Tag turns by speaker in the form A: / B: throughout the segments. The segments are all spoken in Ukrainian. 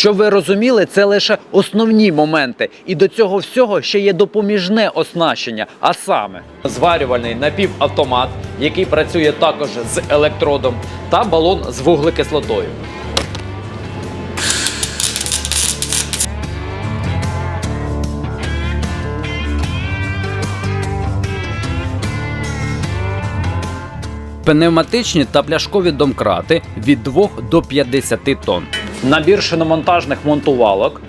A: Щоб ви розуміли, це лише основні моменти, і до цього всього ще є допоміжне оснащення, а саме зварювальний напівавтомат, який працює також з електродом, та балон з вуглекислотою. Пневматичні та пляшкові домкрати від 2 до 50 тонн. Набір шиномонтажних монтувалок,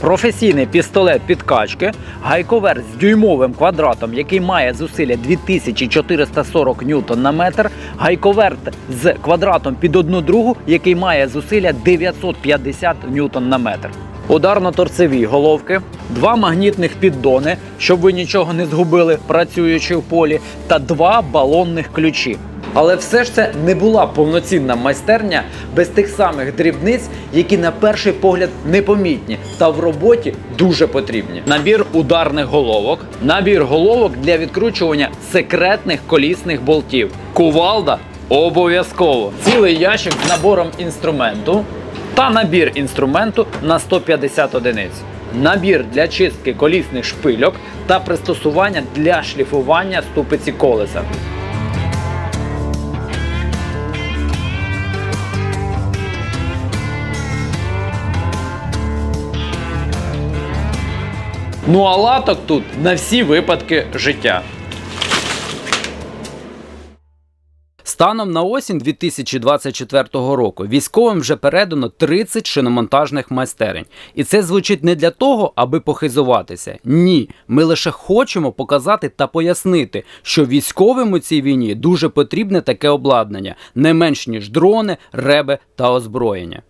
A: професійний пістолет підкачки, гайковер з дюймовим квадратом, який має зусилля 2440 ньютон на метр, гайковерт з квадратом під одну другу, який має зусилля 950 ньютон на метр. Ударно-торцеві головки, два магнітних піддони, щоб ви нічого не згубили, працюючи в полі, та два балонних ключі. Але все ж це не була повноцінна майстерня без тих самих дрібниць, які на перший погляд непомітні та в роботі дуже потрібні. Набір ударних головок, набір головок для відкручування секретних колісних болтів. Кувалда обов'язково. Цілий ящик з набором інструменту та набір інструменту на 150 одиниць. Набір для чистки колісних шпильок та пристосування для шліфування ступиці колеса. Ну а латок тут на всі випадки життя. Станом на осінь 2024 року військовим вже передано 30 шиномонтажних майстерень. І це звучить не для того, аби похизуватися. Ні, ми лише хочемо показати та пояснити, що військовим у цій війні дуже потрібне таке обладнання, не менш ніж дрони, реби та озброєння.